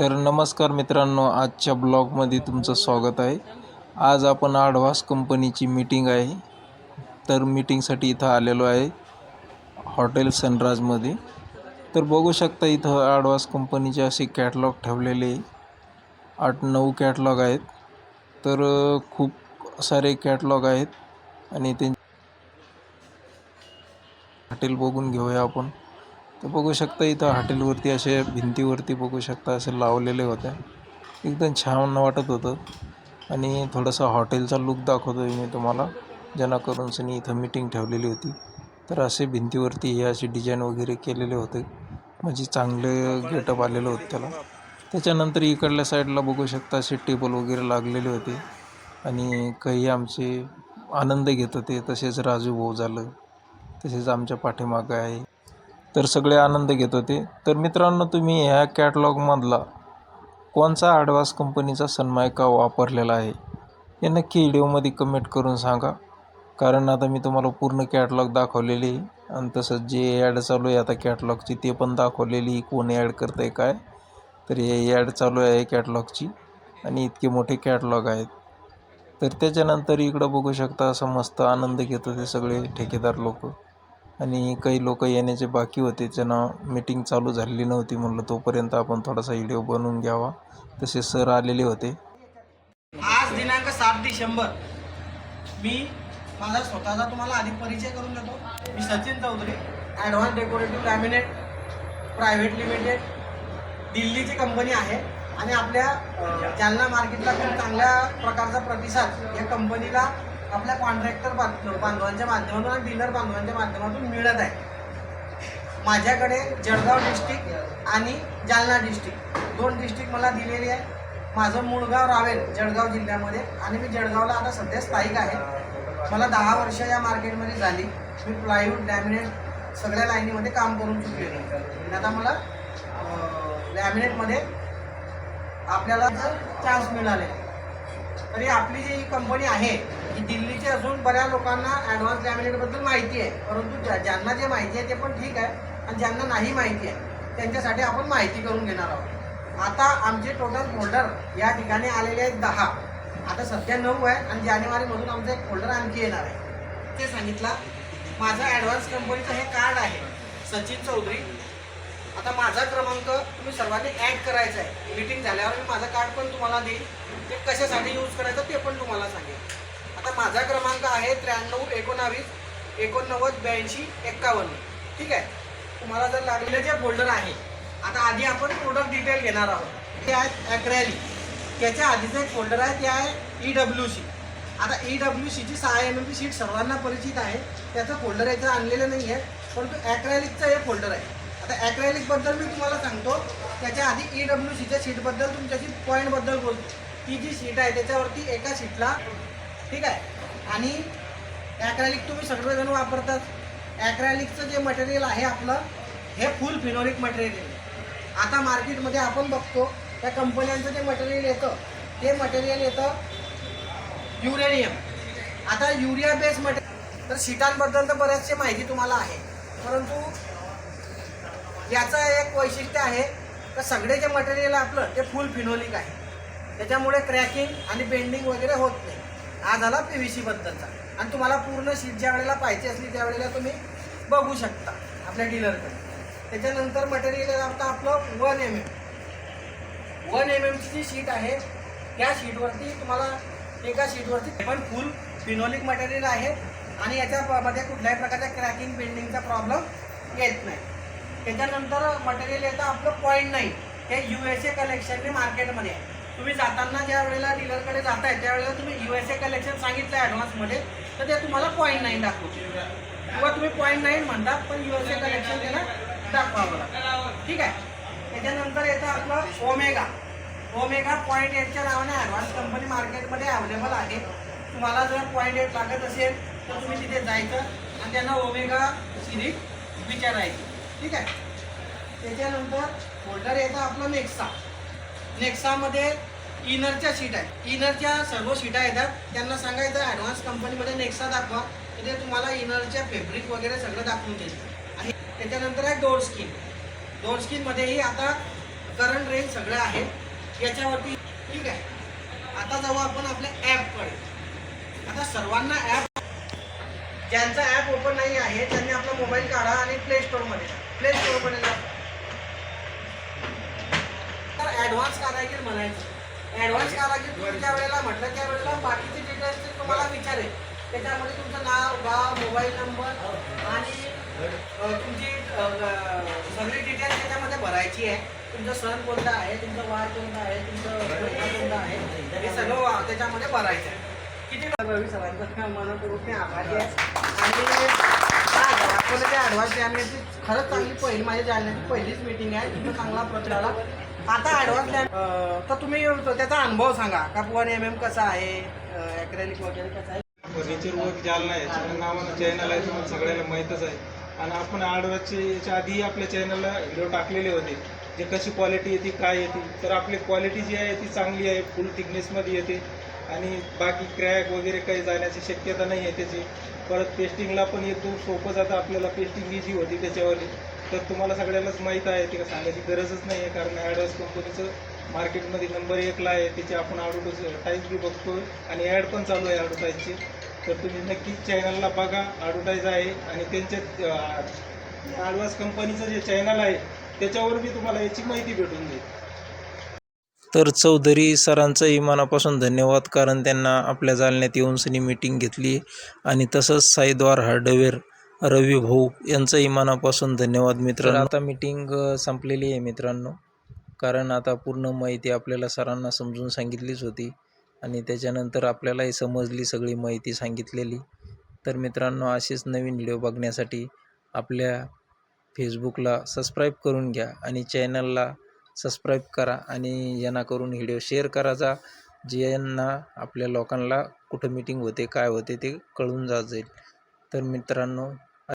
तर नमस्कार मित्रांनो आजच्या ब्लॉगमध्ये तुमचं स्वागत आहे. आज आपण आडवास कंपनीची मीटिंग आहे. तर मीटिंगसाठी इथं आलेलो आहे हॉटेल सनराजमध्ये. तर बघू शकता इथं आडवास कंपनीचे असे कॅटलॉग ठेवलेले आठ नऊ कॅटलॉग आहेत. तर खूप सारे कॅटलॉग आहेत. आणि ते हॉटेल बघून घेऊया आपण. तर बघू शकता इथं हॉटेलवरती असे भिंतीवरती बघू शकता असे लावलेले होते. एकदम छान वाटत होतं. आणि थोडासा हॉटेलचा लुक दाखवतो मी तुम्हाला. जेणेकरून सनी इथं मीटिंग ठेवलेली होती. तर असे भिंतीवरती हे असे डिझाईन वगैरे केलेले होते. म्हणजे चांगले गेटअप आलेलं होतं त्याला. त्याच्यानंतर इकडल्या साईडला बघू शकता असे टेबल वगैरे लागलेले होते. आणि काही आमचे आनंद घेत होते. तसेच राजू भाऊ झालं. तसेच आमच्या पाठीमागं आहे. तर सगळे आनंद घेत होते. तर मित्रांनो तुम्ही ह्या कॅटलॉगमधला कोणचा ॲडवान्स कंपनीचा सन्मायका वापरलेला आहे हे नक्की व्हिडिओमध्ये कमेंट करून सांगा. कारण आता मी तुम्हाला पूर्ण कॅटलॉग दाखवलेली आहे आणि तसंच जे ॲड चालू आहे आता कॅटलॉगची ते पण दाखवलेली कोण ॲड करतं आहे काय तर हे ॲड चालू आहे कॅटलॉगची आणि इतके मोठे कॅटलॉग आहेत. तर त्याच्यानंतर इकडं बघू शकता असं मस्त आनंद घेत होते सगळे ठेकेदार लोक. आणि काही लोक येण्याचे बाकी होते. त्यांना मीटिंग चालू झालेली नव्हती म्हणलं तोपर्यंत आपण थोडासा व्हिडिओ बनवून घ्यावा. तसे सर आलेले होते. आज दिनांक सात डिसेंबर. मी माझा स्वतःचा तुम्हाला आधी परिचय करून देतो. मी Sachin Chaudhari advance decorative laminate private limited दिल्लीची कंपनी आहे. आणि आपल्या जालना मार्केटला खूप चांगल्या प्रकारचा प्रतिसाद या कंपनीला आपल्या कॉन्ट्रॅक्टर बांधवांच्या माध्यमातून आणि डीलर बांधवांच्या माध्यमातून मिळत आहे. माझ्याकडे जळगाव डिस्ट्रिक्ट आणि जालना डिस्ट्रिक्ट दोन डिस्ट्रिक्ट मला दिलेली आहे. माझं मूळ गाव रावेल जळगाव जिल्ह्यामध्ये. आणि मी जळगावला आता सध्या स्थायिक आहे. मला दहा वर्ष या मार्केटमध्ये झाली. मी प्लायवूड लॅमिनेट सगळ्या लाईनीमध्ये काम करून चुकलेलो आहे. आणि आता मला लॅमिनेटमध्ये आपल्याला चान्स मिळाले तरी आपली जी कंपनी आहे दिल्लीचे दिल्लीची असून बऱ्याच लोकांना ॲडव्हान्स लॅमिनेटबद्दल माहिती आहे. परंतु ज्या ज्यांना जे माहिती आहे ते पण ठीक आहे. आणि ज्यांना नाही माहिती आहे त्यांच्यासाठी आपण माहिती करून घेणार आहोत. आता आमचे टोटल फोल्डर या ठिकाणी आलेले आहेत दहा. आता सध्या नऊ आहे आणि जानेवारीमधून आमचं एक फोल्डर आणखी येणार आहे. ते सांगितलं माझं ॲडव्हान्स कंपनीचं हे कार्ड आहे. सचिन चौधरी. आता माझा क्रमांक तुम्ही सर्वांनी ॲड करायचा आहे. मीटिंग झाल्यावर मी माझं कार्ड पण तुम्हाला देईल ते कशासाठी यूज करायचं ते पण तुम्हाला सांगेल आता माझा क्रमांक आहे त्र्याण्णव एकोणावीस एकोणनव्वद ब्याऐंशी एक्कावन्न. ठीक आहे? तुम्हाला जर लागलेलं जे फोल्डर आहे आता आधी आपण प्रोडक्ट डिटेल घेणार आहोत. ते आहेत ॲक्रॅली त्याच्या आधीचं एक फोल्डर आहे ते आहे ई डब्ल्यू सी आता ई डब्ल्यू सीची सहा एम एमची शीट सर्वांना परिचित आहे. त्याचं फोल्डर याचं आणलेलं नाही आहे परंतु ॲक्रॅलिकचं हे फोल्डर आहे. आता ॲक्रॅलिकबद्दल मी तुम्हाला सांगतो. त्याच्या आधी ई डब्ल्यू सीच्या शीटबद्दल तुमच्याशी पॉईंटबद्दल बोलतो. ती जी शीट आहे त्याच्यावरती एका शीटला ठीक आहे? आणि ॲक्रॅलिक तुम्ही सगळेजण वापरतात. ॲक्रॅलिकचं जे मटेरियल आहे आपलं हे फुल फिनोलिक मटेरियल आहे. आता मार्केटमध्ये आपण बघतो त्या कंपन्यांचं जे मटेरियल येतं ते मटेरियल येतं युरेनियम आता युरिया बेस मटेरियल तर शीटांबद्दल तर बऱ्याचशी माहिती तुम्हाला आहे. परंतु याचं एक वैशिष्ट्य आहे तर सगळे जे मटेरियल आहे आपलं ते फुल फिनोलिक आहे. त्याच्यामुळे क्रॅकिंग आणि बेंडिंग वगैरे होत नाही. हा झाला पी व्ही सी बद्दलचा. आणि तुम्हाला पूर्ण शीट ज्या वेळेला पाहिजे असली त्यावेळेला तुम्ही बघू शकता आपल्या डीलरकडे त्याच्यानंतर मटेरियल आता आपलं one M M one M एमची जी शीट आहे. त्या शीटवरती तुम्हाला एका शीटवरती पण फुल फिनोलिक मटेरियल आहे. आणि याच्यामध्ये कुठल्याही प्रकारच्या क्रॅकिंग बिल्डिंगचा प्रॉब्लेम येत नाही. त्याच्यानंतर मटेरियल येतं आपलं पॉईंट नाही हे यू एस ए कलेक्शनने मार्केटमध्ये आहे. तुम्ही जाताना ज्या वेळेला डीलरकडे जाताय त्यावेळेला तुम्ही यू एस ए कलेक्शन सांगितलं ॲडव्हान्समध्ये तर ते तुम्हाला पॉईंट नाईन दाखवते किंवा तुम्ही पॉईंट नाईन म्हणता पण यू एस ए कलेक्शन त्यांना दाखवावं लागतं. ठीक आहे? त्याच्यानंतर येतं आपलं ओमेगा ओमेगा पॉईंट एटच्या नावाने ॲडव्हान्स कंपनी मार्केटमध्ये अवेलेबल आहे. तुम्हाला जर पॉईंट एट लागत असेल तर तुम्ही तिथे जायचं आणि त्यांना ओमेगा सिरीज विचारायची. ठीक आहे? त्याच्यानंतर होल्डर येतं आपलं नेक्सा नेक्सामध्ये इनरच्या सीट आहे. इनरच्या सर्व सीटा येतात. त्यांना सांगायचं ॲडव्हान्स कंपनीमध्ये नेक्सा दाखवा. तिथे तुम्हाला इनरच्या फेब्रिक वगैरे सगळं दाखवून देईल. आणि त्याच्यानंतर आहे डोर स्किन डोर स्किनमध्येही आता करंट रेंज सगळं आहे. याच्यावरती ठीक आहे. आता जाऊ आपण आपल्या ॲपकडे आता सर्वांना ॲप ज्यांचा ॲप ओपन नाही आहे त्यांनी आपला मोबाईल काढा आणि प्ले स्टोअरमध्ये प्ले स्टोअरमध्ये जा. तर ॲडव्हान्स कारागीर म्हणायचं. ॲडव्हान्स की तुम्ही ज्या वेळेला म्हटलं त्या वेळेला बाकीचे डिटेल्स ते तुम्हाला विचारेल. त्याच्यामध्ये तुमचं नाव गाव मोबाईल नंबर आणि तुमची सगळी डिटेल्स त्याच्यामध्ये भरायची आहे. तुमचं सण कोणता आहे तुमचं वार कोणता आहे तुमचं महिना कोणता आहे हे सगळं त्याच्यामध्ये भरायचं आहे. किती रवी सरांचा मनपूर्वक मी आभारी आहे. आणि काय आपण ते ॲडव्हान्स जाण्याची खरंच चांगली पहिली माझी जाण्याची पहिलीच मीटिंग आहे. तिथं चांगला प्रचार आला आता ॲडव्हान्स लॅब तर तुम्ही त्याचा अनुभव सांगा. का वन एम एम कसा आहे? ॲक्रेलिक वगैरे कसं आहे? फर्निचर वर्क जालना आहे नावानं चॅनल आहे तुम्हाला सगळ्यांना माहीतच आहे. आणि आपण आडवाचे याच्या आधीही आपल्या चॅनलला व्हिडिओ टाकलेले होते. जे कशी क्वालिटी येते काय येते. तर आपली क्वालिटी जी आहे ती चांगली आहे फुल थिकनेसमध्ये येते. आणि बाकी क्रॅक वगैरे काही जाण्याची शक्यता नाही आहे त्याची. परत पेस्टिंगला पण येतो सोपं जातं. आपल्याला पेस्टिंग इझी होती त्याच्यावाली तर तुम्हाला सगळ्यांनाच माहीत आहे ते सांगायची गरजच नाही आहे कारण ॲडवान्स कंपनीचं मार्केटमध्ये नंबर एकला आहे त्याची आपण ॲडव्हर्टाईज बी बघतो आणि ॲड पण चालू आहे ॲडव्हर्टाईजची तर तुम्ही नक्कीच चॅनलला बघा ॲडव्हर्टाईज आहे आणि त्यांच्या ॲडव्हान्स कंपनीचं जे चॅनल आहे त्याच्यावर बी तुम्हाला याची माहिती भेटून जाईल. तर चौधरी सरांचंही मनापासून धन्यवाद कारण त्यांना आपल्या जालन्यात येऊन सनी मीटिंग घेतली. आणि तसंच साईद्वार हार्डवेअर रवी भाऊ यांचंही मनापासून धन्यवाद मित्रांनो. आता मीटिंग संपलेली आहे मित्रांनो. कारण आता पूर्ण माहिती आपल्याला सरांना समजून सांगितलीच होती. आणि त्याच्यानंतर आपल्यालाही समजली सगळी माहिती सांगितलेली. तर मित्रांनो असेच नवीन व्हिडिओ बघण्यासाठी आपल्या फेसबुकला सबस्क्राईब करून घ्या आणि चॅनलला सबस्क्राईब करा आणि यांना करून व्हिडिओ शेअर करायचा ज्यांना आपल्या लोकांना कुठं मीटिंग होते काय होते ते कळून जात जाईल. तर मित्रांनो